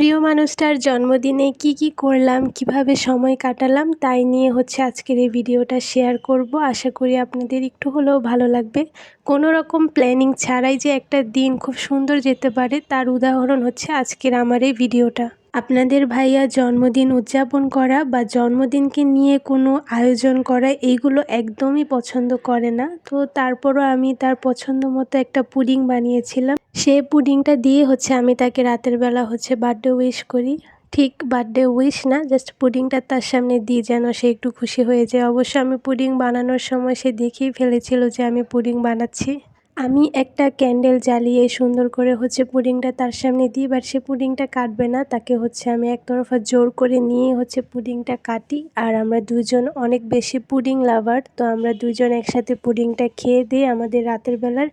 প্রিয় মানুষটার জন্মদিনে কি কি করলাম, কীভাবে সময় কাটালাম, তাই নিয়ে হচ্ছে আজকের এই ভিডিওটা শেয়ার করব। আশা করি আপনাদের একটু হলেও ভালো লাগবে। কোনো রকম প্ল্যানিং ছাড়াই যে একটা দিন খুব সুন্দর যেতে পারে, তার উদাহরণ হচ্ছে আজকের আমার এই ভিডিওটা। আপনাদের ভাইয়া জন্মদিন উদযাপন করা বা জন্মদিনকে নিয়ে কোনো আয়োজন করা, এইগুলো একদমই পছন্দ করে না। তো তারপরও আমি তার পছন্দ মতো একটা পুডিং বানিয়েছিলাম। সে পুডিংটা দিয়ে হচ্ছে আমি তাকে রাতের বেলা হচ্ছে বার্থডে উইশ করি। ঠিক বার্থডে উইশ না, জাস্ট পুডিংটা তার সামনে দিই যেন সে একটু খুশি হয়ে যায়। অবশ্য আমি পুডিং বানানোর সময় সে দেখেই ফেলেছিল যে আমি পুডিং বানাচ্ছি। আমি একটা ক্যান্ডেল জ্বালিয়ে সুন্দর করে হচ্ছে পুডিংটা তার সামনে দিই বাট সে পুডিংটা কাটবে না। তাকে হচ্ছে আমি একতরফা জোর করে নিয়ে হচ্ছে পুডিংটা কাটি। আর আমরা দুজন অনেক বেশি পুডিং লাভার তো আমরা দুজন একসাথে পুডিংটা খেয়ে দিয়ে আমাদের রাতের বেলার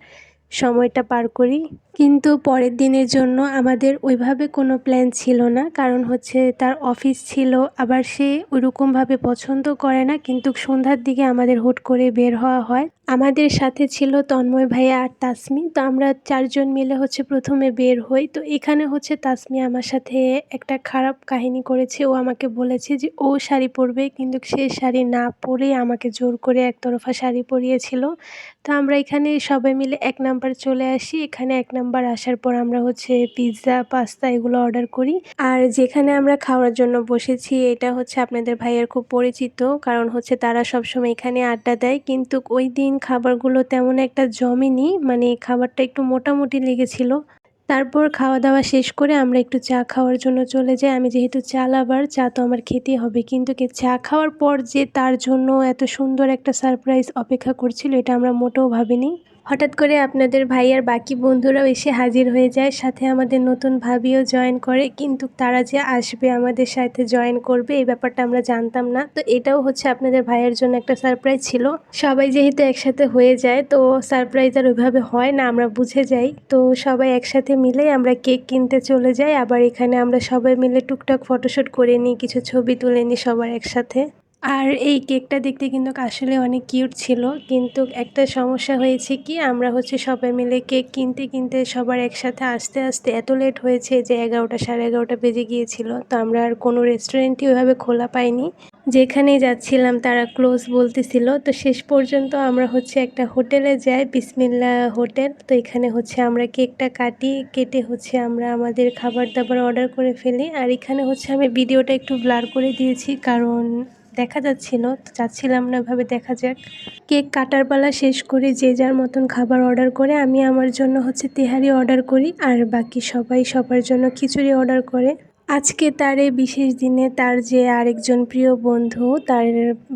সময়টা পার করি। কিন্তু পরের দিনের জন্য আমাদের ওইভাবে কোনো প্ল্যান ছিল না, কারণ হচ্ছে তার অফিস ছিল। আবার সে ওইরকমভাবে পছন্দ করে না, কিন্তু সন্ধ্যার দিকে আমাদের হুট করে বের হওয়া হয়। আমাদের সাথে ছিল তন্ময় ভাইয়া আর তাসমি। তো আমরা চারজন মিলে হচ্ছে প্রথমে বের হই। তো এখানে হচ্ছে তাসমি আমার সাথে একটা খারাপ কাহিনী করেছে। ও আমাকে বলেছে যে, ও শাড়ি পরবে কিন্তু সে শাড়ি না পরে আমাকে জোর করে একতরফা শাড়ি পরিয়েছিল। তো আমরা এখানে সবাই মিলে এক নাম্বার চলে আসি। এখানে এক নাম্বার আসার পর আমরা হচ্ছে পিৎজা, পাস্তা এগুলো অর্ডার করি। আর যেখানে আমরা খাওয়ার জন্য বসেছি, এটা হচ্ছে আপনাদের ভাইয়ের খুব পরিচিত। কারণ হচ্ছে তারা সবসময় এখানে আড্ডা দেয়। কিন্তু ওই দিন খাবারগুলো তেমন একটা জমেনি মানে খাবারটা একটু মোটামুটি লেগেছিল। তারপর খাওয়া দাওয়া শেষ করে আমরা একটু চা খাওয়ার জন্য চলে যাই। আমি যেহেতু চা লাভার চা তো আমার খেতেই হবে। কিন্তু কি চা খাওয়ার পর যে তার জন্য এত সুন্দর একটা সারপ্রাইজ অপেক্ষা করছিল, এটা আমরা মোটেও ভাবিনি। হঠাৎ করে আপনাদের ভাই আর বাকি বন্ধুরাও এসে হাজির হয়ে যায়, সাথে আমাদের নতুন ভাবিও জয়েন করে, কিন্তু তারা যে আসবে আমাদের সাথে জয়েন করবে, এই ব্যাপারটা আমরা জানতাম না। তো এটাও হচ্ছে আপনাদের ভাইয়ের জন্য একটা সারপ্রাইজ ছিল। সবাই যেহেতু একসাথে হয়ে যায়, তো সারপ্রাইজ আর ওইভাবে হয় না, আমরা বুঝে যাই। তো সবাই একসাথে মিলে আমরা কেক কিনতে চলে যাই, আবার এখানে আমরা সবাই মিলে টুকটাক ফটোশ্যুট করে নিই, কিছু ছবি তুলে নিই সবার একসাথে। আর এই কেকটা দেখতে কিন্তু আসলে অনেক কিউট ছিল। কিন্তু একটা সমস্যা হয়েছে কি, আমরা হচ্ছে সবাই মিলে কেক কিনতে কিনতে সবার একসাথে আসতে আসতে এত লেট হয়েছে যে এগারোটা সাড়ে এগারোটা বেজে গিয়েছিল। তো আমরা আর কোনো রেস্টুরেন্টই ওইভাবে খোলা পাইনি। যেখানেই যাচ্ছিলাম তারা ক্লোজ বলতেছিল। তো শেষ পর্যন্ত আমরা হচ্ছে একটা হোটেলে যাই, বিসমিল্লা হোটেল। তো এখানে হচ্ছে আমরা কেকটা কাটি, কেটে হচ্ছে আমরা আমাদের খাবার দাবার অর্ডার করে ফেলি। আর এখানে হচ্ছে আমি ভিডিওটা একটু ব্লার করে দিয়েছি, কারণ দেখা যাচ্ছিল চাচ্ছিলাম না ভাবে দেখা যাক। কেক কাটার পালা শেষ করে যে যার মতন খাবার অর্ডার করে, আমি আমার জন্য হচ্ছে তেহারি অর্ডার করি, আর বাকি সবাই সবার জন্য খিচুড়ি অর্ডার করে। আজকে তার এই বিশেষ দিনে তার যে আরেকজন প্রিয় বন্ধু, তার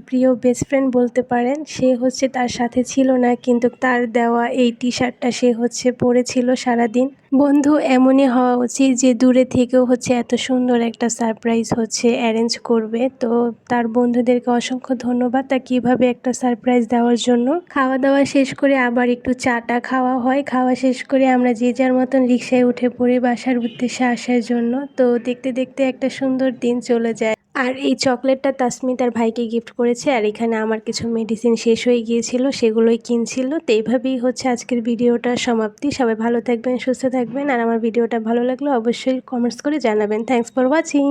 প্রিয় বেস্ট ফ্রেন্ড বলতে পারেন, সে হচ্ছে তার সাথে ছিল না, কিন্তু তার দেওয়া এই টি শার্টটা সে হচ্ছে পরেছিল সারাদিন। বন্ধু, এমনই হওয়া উচিত যে দূরে থেকেও হচ্ছে এত সুন্দর একটা সারপ্রাইজ হচ্ছে অ্যারেঞ্জ করবে। তো তার বন্ধুদেরকে অসংখ্য ধন্যবাদ। তা কীভাবে একটা সারপ্রাইজ দেওয়ার জন্য? খাওয়া দাওয়া শেষ করে আবার একটু চাটা খাওয়া হয়। খাওয়া শেষ করে আমরা যে যার মতন রিক্সায় উঠে পড়ি বাসার উদ্দেশ্যে আসার জন্য। তো দেখতে দেখতে একটা সুন্দর দিন চলে যায়। আর এই চকলেটটা তাসমি তার ভাইকে গিফট করেছে, আর এখানে আমার কিছু মেডিসিন শেষ হয়ে গিয়েছিল, সেগুলোই কিনছিল। তো এইভাবেই হচ্ছে আজকের ভিডিওটার সমাপ্তি। সবাই ভালো থাকবেন, সুস্থ থাকবেন, আর আমার ভিডিওটা ভালো লাগলে অবশ্যই কমেন্টস করে জানাবেন। Thanks for watching